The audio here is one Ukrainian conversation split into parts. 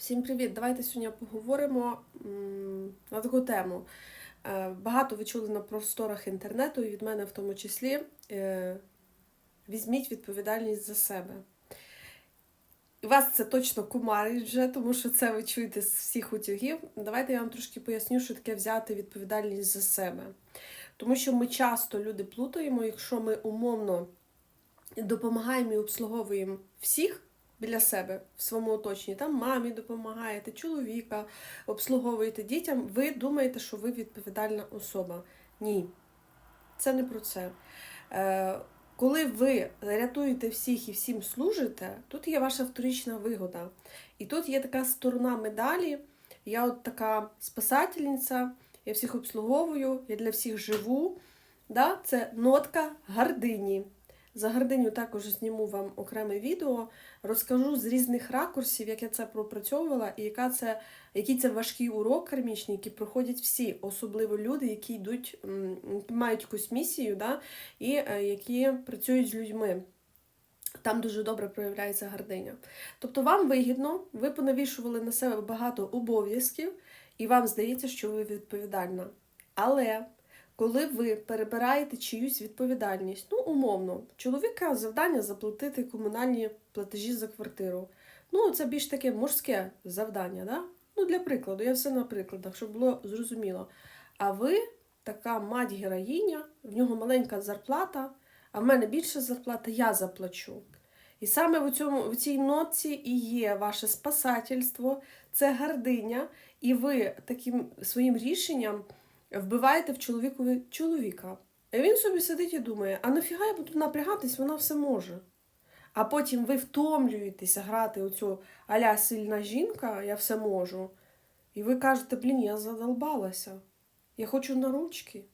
Всім привіт! Давайте сьогодні поговоримо на таку тему. Е, Багато ви чули на просторах інтернету, і від мене в тому числі. Е, Візьміть відповідальність за себе. І вас це точно кумарить вже, тому що це ви чуєте з всіх утюгів. Давайте я вам трошки поясню, що таке взяти відповідальність за себе. Тому що ми часто люди плутаємо, якщо ми умовно допомагаємо і обслуговуємо всіх біля себе в своєму оточенні, там мамі допомагаєте, чоловіка обслуговуєте дітям, ви думаєте, що ви відповідальна особа. Ні, це не про це. Е, коли ви рятуєте всіх і всім служите, тут є ваша вторична вигода. І тут є така сторона медалі. Я от така спасательниця, я всіх обслуговую, я для всіх живу. Да? Це нотка гордині. За гординю також зніму вам окреме відео, розкажу з різних ракурсів, як я це пропрацьовувала, і яка це, який це важкий урок кармічний, який проходять всі, особливо люди, які йдуть, мають якусь місію, да, і е, які працюють з людьми. Там дуже добре проявляється гординя. Тобто вам вигідно, ви понавішували на себе багато обов'язків, і вам здається, що ви відповідальна. Але коли ви перебираєте чиюсь відповідальність, ну, умовно, чоловіка завдання заплатити комунальні платежі за квартиру. Ну, це більш таке морське завдання, да? Ну, для прикладу, я все на прикладах, щоб було зрозуміло. А ви така мать-героїня, в нього маленька зарплата, а в мене більша зарплата, я заплачу. І саме в, цьому, в цій нотці і є ваше спасательство, це гординя, і ви таким своїм рішенням вбиваєте в чоловікові чоловіка. І він собі сидить і думає, а нафіга я буду напрягатись, вона все може. А потім ви втомлюєтеся грати оцю аля сильна жінка, я все можу. І ви кажете, блін, я задолбалася. Я хочу на ручки.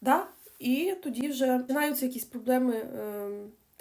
Да? І тоді вже починаються якісь проблеми, е,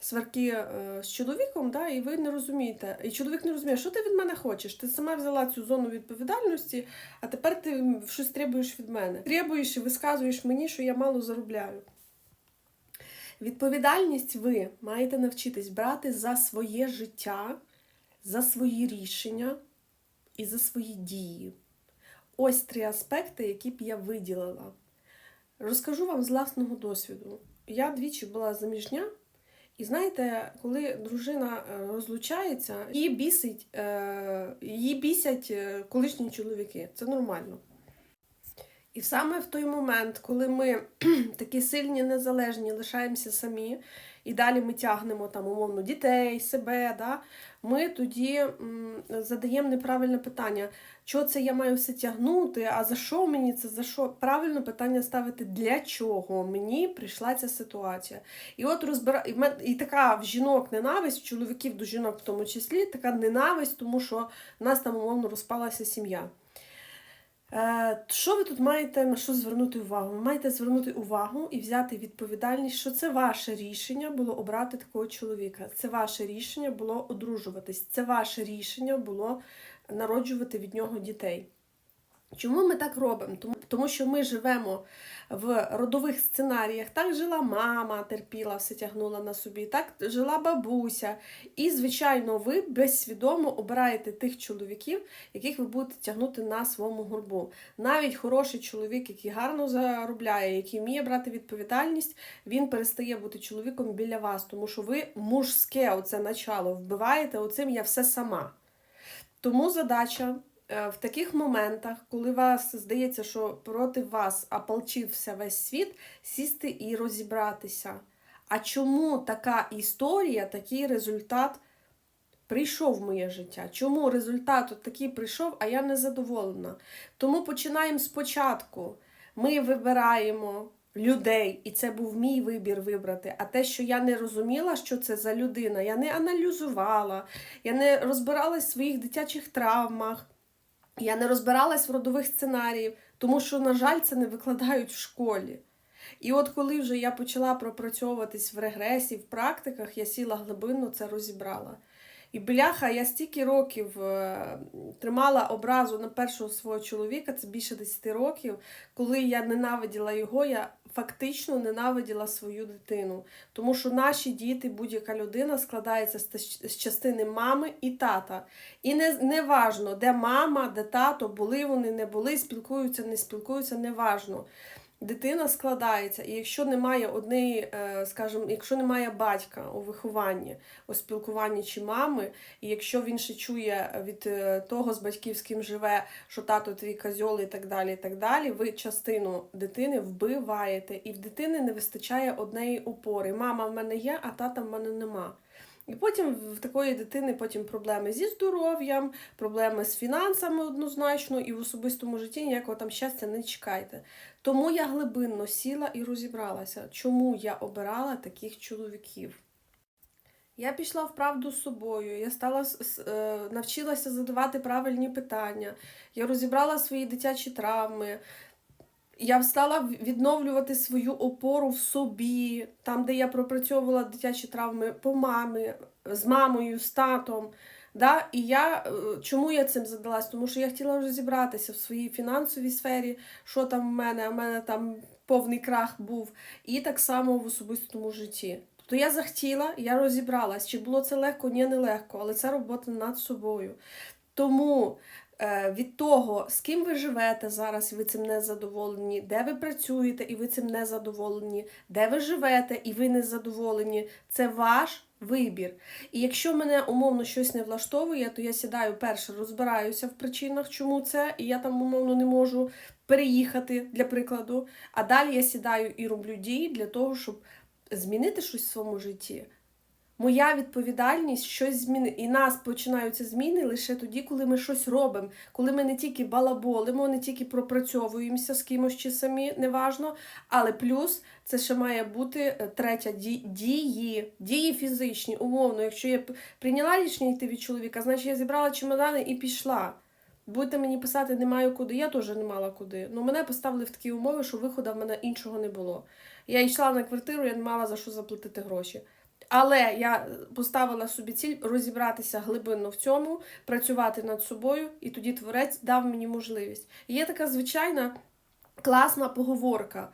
сварки е, з чоловіком, да? і ви не розумієте. І чоловік не розуміє, що ти від мене хочеш. Ти сама взяла цю зону відповідальності, а тепер ти щось требуєш від мене. Требуєш і висказуєш мені, що я мало заробляю. Відповідальність ви маєте навчитись брати за своє життя, за свої рішення і за свої дії. Ось три аспекти, які б я виділила. Розкажу вам з власного досвіду. Я двічі була заміжня, і знаєте, коли дружина е, розлучається, її бісить, е, її бісять е, колишні чоловіки. Це нормально. І саме в той момент, коли ми такі сильні, незалежні, лишаємося самі, і далі ми тягнемо там умовно дітей, себе, да, ми тоді м, задаємо неправильне питання, що це я маю все тягнути, а за що мені це, за що? Правильно питання ставити, для чого мені прийшла ця ситуація. І от розбира... і така в жінок ненависть, в чоловіків до жінок в тому числі, така ненависть, тому що в нас там умовно розпалася сім'я. Е, Що ви тут маєте на що звернути увагу? Ви маєте звернути увагу і взяти відповідальність, що це ваше рішення було обрати такого чоловіка. Це ваше рішення було одружуватись. Це ваше рішення було народжувати від нього дітей. Чому ми так робимо? Тому, тому що ми живемо в родових сценаріях. Так жила мама, терпіла, все тягнула на собі, так жила бабуся. І, звичайно, ви безсвідомо обираєте тих чоловіків, яких ви будете тягнути на своєму горбу. Навіть хороший чоловік, який гарно заробляє, який вміє брати відповідальність, він перестає бути чоловіком біля вас, тому що ви мужське оце начало вбиваєте, оцим я все сама. Тому задача в таких моментах, коли вас здається, що проти вас ополчився весь світ, сісти і розібратися. А чому така історія, такий результат прийшов в моє життя? Чому результат такий прийшов, а я не задоволена? Тому починаємо спочатку. Ми вибираємо людей, і це був мій вибір вибрати. А те, що я не розуміла, що це за людина, я не аналізувала, я не розбиралась в своїх дитячих травмах, я не розбиралась в родових сценаріїв, тому що, на жаль, це не викладають в школі. І от коли вже я почала пропрацьовуватись в регресі, в практиках, я сіла глибинно це розібрала. І бляха, я стільки років е, тримала образу на першого свого чоловіка, це більше 10 років. Коли я ненавиділа його, я фактично ненавиділа свою дитину. Тому що наші діти, будь-яка людина складається з, частини мами і тата. І не, не важно, де мама, де тато, були вони, не були, спілкуються, не спілкуються, не важно. Дитина складається, і якщо немає однієї, е, скажімо, якщо немає батька у вихованні, у спілкуванні чи мами, і якщо він ще чує від е, того з батьків, з ким живе, що тато твій козьол і так далі, і так далі, ви частину дитини вбиваєте, і в дитини не вистачає однієї опори. Мама в мене є, а тата в мене нема. І потім в такої дитини потім проблеми зі здоров'ям, проблеми з фінансами однозначно, і в особистому житті ніякого там щастя не чекайте. Тому я глибинно сіла і розібралася, чому я обирала таких чоловіків. Я пішла в правду з собою, я стала е, навчилася задавати правильні питання, я розібрала свої дитячі травми. Я стала відновлювати свою опору в собі, там, де я пропрацьовувала дитячі травми по мамі, з мамою, з татом. Да? І я е, чому я цим задалась? Тому що я хотіла розібратися в своїй фінансовій сфері, що там в мене, а в мене там повний крах був, і так само в особистому житті. Тобто я захотіла, я розібралась. Чи було це легко? Ні, не легко, але це робота над собою. Тому від того, з ким ви живете зараз, і ви цим не задоволені, де ви працюєте, і ви цим не задоволені, де ви живете, і ви не задоволені, це ваш вибір. І якщо мене умовно щось не влаштовує, то я сідаю перше, розбираюся в причинах, чому це, і я там умовно не можу переїхати для прикладу. А далі я сідаю і роблю дії для того, щоб змінити щось в своєму житті. Моя відповідальність щось змінити. І нас починаються зміни лише тоді, коли ми щось робимо, коли ми не тільки балаболимо, не тільки пропрацьовуємося з кимось чи самі, неважно. Але плюс це ще має бути е, третя дії, дії фізичні, умовно. Якщо я прийняла рішення йти від чоловіка, значить я зібрала чемодани і пішла. Будете мені писати, не маю куди, я теж не мала куди. Ну мене поставили в такі умови, що виходу в мене іншого не було. Я йшла на квартиру, я не мала за що заплатити гроші. Але я поставила собі ціль розібратися глибинно в цьому, працювати над собою, і тоді творець дав мені можливість. Є така звичайна класна поговорка: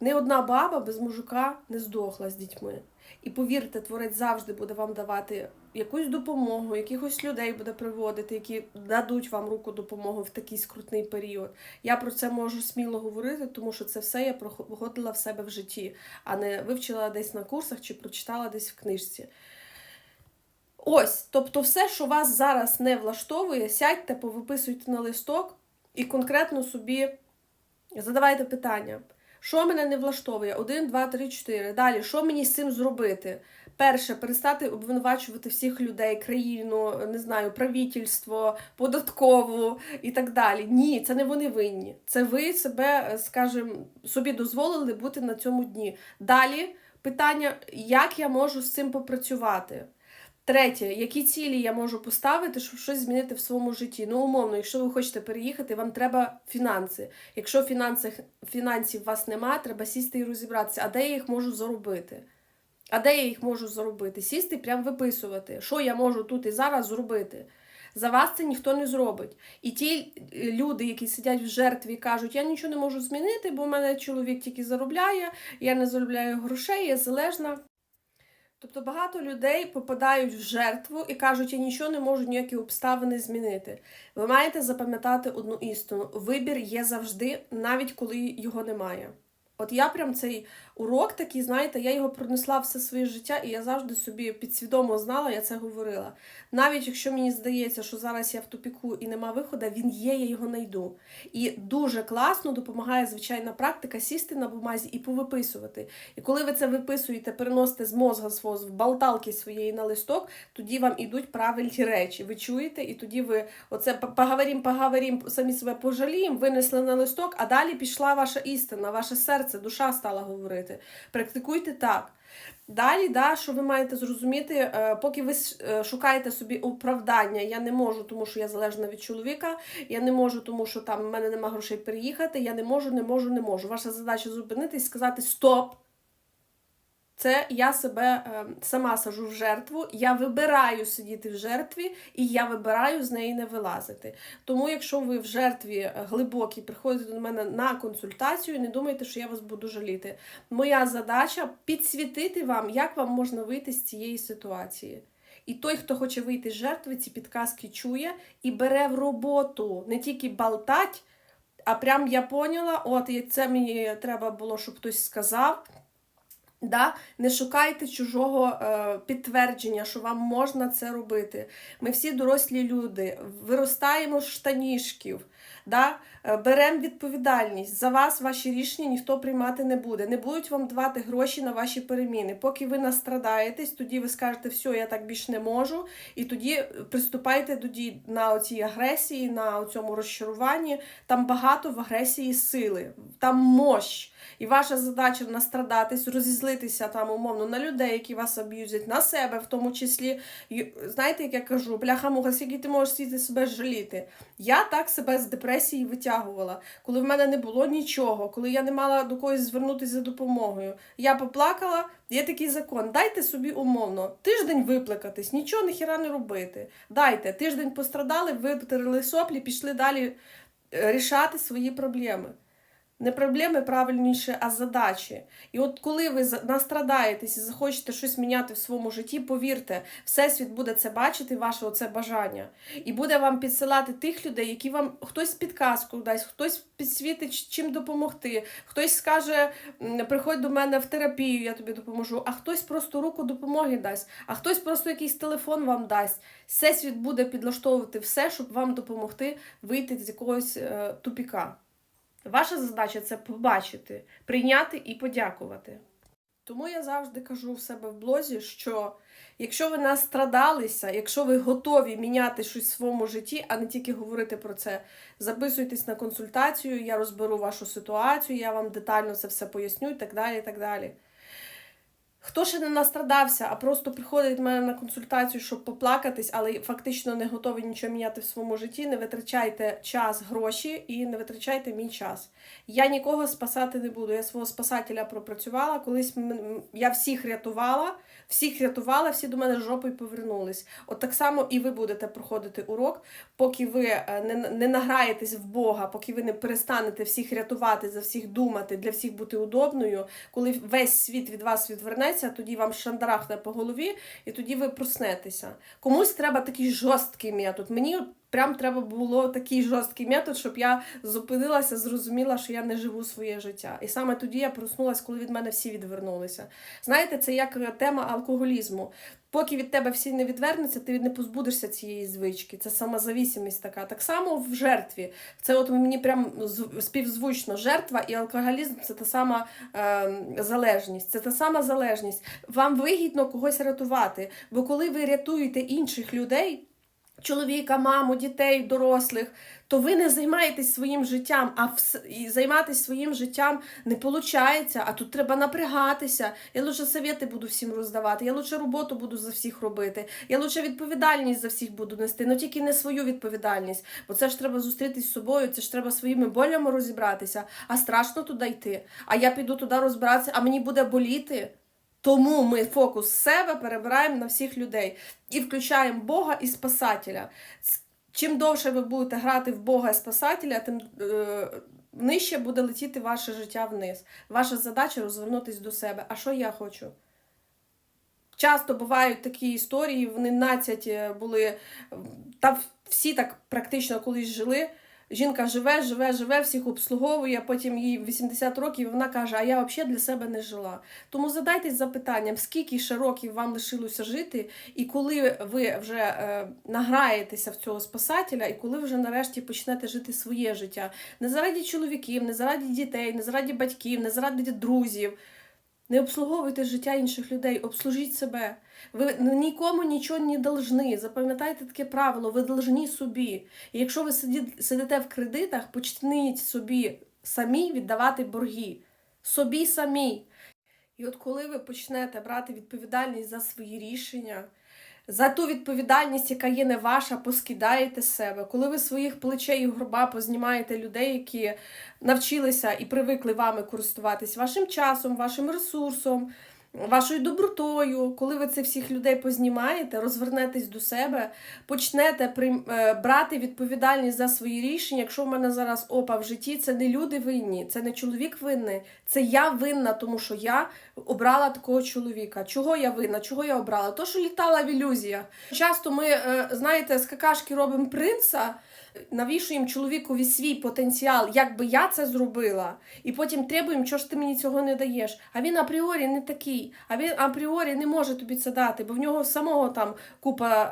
не одна баба без мужика не здохла з дітьми. І повірте, творець завжди буде вам давати якусь допомогу, якихось людей буде приводити, які дадуть вам руку допомоги в такий скрутний період. Я про це можу сміло говорити, тому що це все я проходила в себе в житті, а не вивчила десь на курсах чи прочитала десь в книжці. Ось, тобто, все, що вас зараз не влаштовує, сядьте, повиписуйте на листок і конкретно собі задавайте питання. Що мене не влаштовує? Один, два, три, чотири. Далі, що мені з цим зробити? Перше, перестати обвинувачувати всіх людей, країну, не знаю, правительство, податкову і так далі. Ні, це не вони винні. Це ви себе, скажімо, собі дозволили бути на цьому дні. Далі питання, як я можу з цим попрацювати? Третє, які цілі я можу поставити, щоб щось змінити в своєму житті? Ну, умовно, якщо ви хочете переїхати, вам треба фінанси. Якщо фінанси, фінансів у вас немає, треба сісти і розібратися, а де я їх можу заробити? А де я їх можу заробити? Сісти, прям виписувати, що я можу тут і зараз зробити. За вас це ніхто не зробить. І ті е, люди, які сидять в жертві і кажуть, я нічого не можу змінити, бо в мене чоловік тільки заробляє, я не заробляю грошей, я залежна. Тобто багато людей попадають в жертву і кажуть, я нічого не можу ніякі обставини змінити. Ви маєте запам'ятати одну істину: вибір є завжди, навіть коли його немає. От я прям цей урок такий, знаєте, я його пронесла все своє життя, і я завжди собі підсвідомо знала, я це говорила. Навіть якщо мені здається, що зараз я в тупіку і нема виходу, він є, я його знайду. І дуже класно допомагає звичайна практика сісти на бумазі і повиписувати. І коли ви це виписуєте, переносите з мозга свого, з болталки своєї на листок, тоді вам ідуть правильні речі. Ви чуєте, і тоді ви оце поговорім, поговорім, самі себе пожаліємо, винесли на листок, а далі пішла ваша істина, ваше серце, душа стала говорити. Практикуйте так. Далі, да, що ви маєте зрозуміти, е, поки ви е, шукаєте собі оправдання, я не можу, тому що я залежна від чоловіка, я не можу, тому що там в мене нема грошей переїхати, я не можу, не можу, не можу. Ваша задача зупинитись і сказати стоп. Це я себе е, сама сажу в жертву, я вибираю сидіти в жертві, і я вибираю з неї не вилазити. Тому, якщо ви в жертві е, глибокій приходите до мене на консультацію, не думайте, що я вас буду жаліти. Моя задача підсвітити вам, як вам можна вийти з цієї ситуації. І той, хто хоче вийти з жертви, ці підказки чує і бере в роботу не тільки балтать, а прям я поняла, от це мені треба було, щоб хтось сказав. Да? Не шукайте чужого е, підтвердження, що вам можна це робити. Ми всі дорослі люди, виростаємо з штанішків, да? е, беремо відповідальність. За вас ваші рішення ніхто приймати не буде. Не будуть вам давати гроші на ваші переміни. Поки ви настрадаєтесь, тоді ви скажете, все, я так більш не можу. І тоді приступайте тоді на цій агресії, на цьому розчаруванні. Там багато в агресії сили, там мощ. І ваша задача настрадатись, розізлитися там умовно на людей, які вас аб'юзять, на себе в тому числі. Знаєте, як я кажу, бляха муха, скільки ти можеш сіти себе жаліти. Я так себе з депресії витягувала, коли в мене не було нічого, коли я не мала до когось звернутися за допомогою. Я поплакала, є такий закон. Дайте собі умовно тиждень виплакатись, нічого ніхіра не робити. Дайте тиждень пострадали, витерли соплі, пішли далі е, рішати свої проблеми. Не проблеми правильніше, а задачі. І от коли ви настрадаєтесь і захочете щось міняти в своєму житті, повірте, всесвіт буде це бачити, ваше оце бажання. І буде вам підсилати тих людей, які вам хтось підказку дасть, хтось підсвітить, чим допомогти, хтось скаже, приходь до мене в терапію, я тобі допоможу, а хтось просто руку допомоги дасть, а хтось просто якийсь телефон вам дасть. Всесвіт буде підлаштовувати все, щоб вам допомогти вийти з якогось е, тупіка. Ваша задача це побачити, прийняти і подякувати. Тому я завжди кажу в себе в блозі, що якщо ви настрадалися, якщо ви готові міняти щось в своєму житті, а не тільки говорити про це, записуйтесь на консультацію, я розберу вашу ситуацію, я вам детально це все поясню і так далі. і так далі. Хто ще не настрадався, а просто приходить мене на консультацію, щоб поплакатись, але фактично не готовий нічого міняти в своєму житті, не витрачайте час, гроші і не витрачайте мій час. Я нікого спасати не буду. Я свого спасателя пропрацювала. Колись я всіх рятувала, всіх рятувала, всі до мене жопою повернулись. От так само і ви будете проходити урок, поки ви е, не, не награєтесь в Бога, поки ви не перестанете всіх рятувати, за всіх думати, для всіх бути удобною, коли весь світ від вас відвернеться, тоді вам шандарахне по голові, і тоді ви проснетеся. Комусь треба такий жорсткий метод. Мені прям треба було такий жорсткий метод, щоб я зупинилася, зрозуміла, що я не живу своє життя. І саме тоді я проснулася, коли від мене всі відвернулися. Знаєте, це як е, тема алкоголізму. Поки від тебе всі не відвернуться, ти не позбудешся цієї звички. Це самозависимість така. Так само в жертві. Це от мені прям співзвучно. Жертва і алкоголізм це та сама е, залежність. Це та сама залежність. Вам вигідно когось рятувати. Бо коли ви рятуєте інших людей. Чоловіка, маму, дітей, дорослих, то ви не займаєтесь своїм життям, а вс- і займатися своїм життям не виходить, а тут треба напрягатися. Я лише совєти буду всім роздавати, я лише роботу буду за всіх робити, я лише відповідальність за всіх буду нести, але тільки не свою відповідальність. Бо це ж треба зустрітись з собою, це ж треба своїми болями розібратися, а страшно туди йти. А я піду туди розбиратися, а мені буде боліти. Тому ми фокус з себе перебираємо на всіх людей і включаємо Бога і Спасателя. Чим довше ви будете грати в Бога і Спасателя, тим е, нижче буде летіти ваше життя вниз. Ваша задача розвернутися до себе. А що я хочу? Часто бувають такі історії, вони нацять були, та всі так практично колись жили. Жінка живе, живе, живе, всіх обслуговує, потім їй 80 років, і вона каже, а я взагалі для себе не жила. Тому задайтесь запитанням, скільки ще років вам лишилося жити, і коли ви вже е, награєтеся в цього спасателя, і коли вже нарешті почнете жити своє життя. Не заради чоловіків, не заради дітей, не заради батьків, не заради друзів. Не обслуговуйте життя інших людей, обслужіть себе. Ви нікому нічого не должны. Запам'ятайте таке правило, ви должні собі. І якщо ви сидите в кредитах, почніть собі самі віддавати борги. Собі самі. І от коли ви почнете брати відповідальність за свої рішення, за ту відповідальність, яка є не ваша, поскидаєте себе, коли ви своїх плечей і горба познімаєте людей, які навчилися і привикли вами користуватись вашим часом, вашим ресурсом, вашою добротою, коли ви цих всіх людей познімаєте, розвернетесь до себе, почнете прийм- е, брати відповідальність за свої рішення. Якщо в мене зараз опа в житті, це не люди винні, це не чоловік винний, це я винна, тому що я обрала такого чоловіка. Чого я винна? Чого я обрала? То, що літала в ілюзіях. Часто ми, е, знаєте, з какашки робимо принца. Навішуємо чоловікові свій потенціал, як би я це зробила, і потім требуємо, чого ж ти мені цього не даєш. А він апріорі не такий, а він апріорі не може тобі це дати, бо в нього самого там купа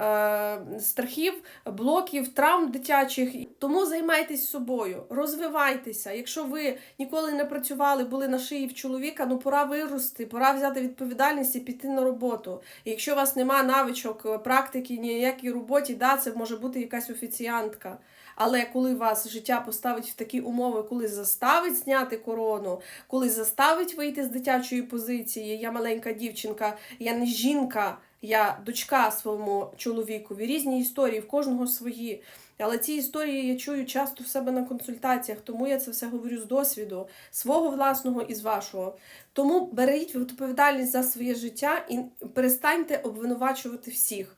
е, страхів, блоків, травм дитячих. Тому займайтесь собою, розвивайтеся. Якщо ви ніколи не працювали, були на шиї в чоловіка, ну пора вирости, пора взяти відповідальність і піти на роботу. І якщо у вас нема навичок, е, практики, ніякій роботі, да, це може бути якась офіціантка. Але коли вас життя поставить в такі умови, коли заставить зняти корону, коли заставить вийти з дитячої позиції, я маленька дівчинка, я не жінка, я дочка своєму чоловікові. Різні історії, в кожного свої. Але ці історії я чую часто в себе на консультаціях, тому я це все говорю з досвіду, свого власного і з вашого. Тому беріть відповідальність за своє життя і перестаньте обвинувачувати всіх.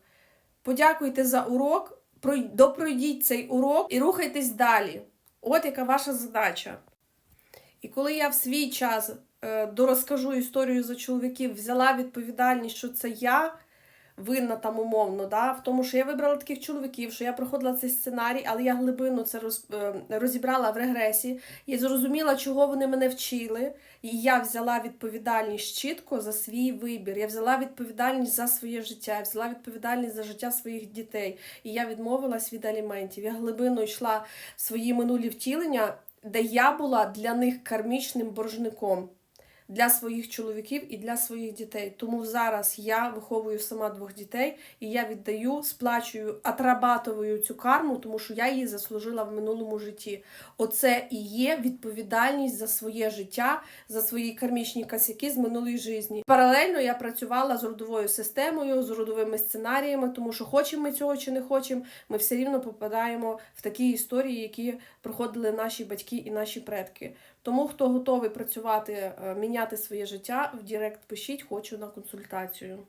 Подякуйте за урок, допройдіть цей урок і рухайтесь далі. От яка ваша задача. І коли я в свій час е, дорозкажу історію за чоловіків, взяла відповідальність, що це я винна там умовно, да, в тому, що я вибрала таких чоловіків, що я проходила цей сценарій, але я глибину це роз, е, розібрала в регресі і зрозуміла, чого вони мене вчили. І я взяла відповідальність чітко за свій вибір. Я взяла відповідальність за своє життя, я взяла відповідальність за життя своїх дітей. І я відмовилась від аліментів. Я глибину йшла в свої минулі втілення, де я була для них кармічним боржником. Для своїх чоловіків і для своїх дітей. Тому зараз я виховую сама двох дітей, і я віддаю, сплачую, атрабатовую цю карму, тому що я її заслужила в минулому житті. Оце і є відповідальність за своє життя, за свої кармічні косяки з минулої житті. Паралельно я працювала з родовою системою, з родовими сценаріями, тому що хочемо ми цього чи не хочемо, ми все рівно попадаємо в такі історії, які проходили наші батьки і наші предки. Тому хто готовий працювати, е, міняти своє життя, в Директ пишіть, хочу на консультацію.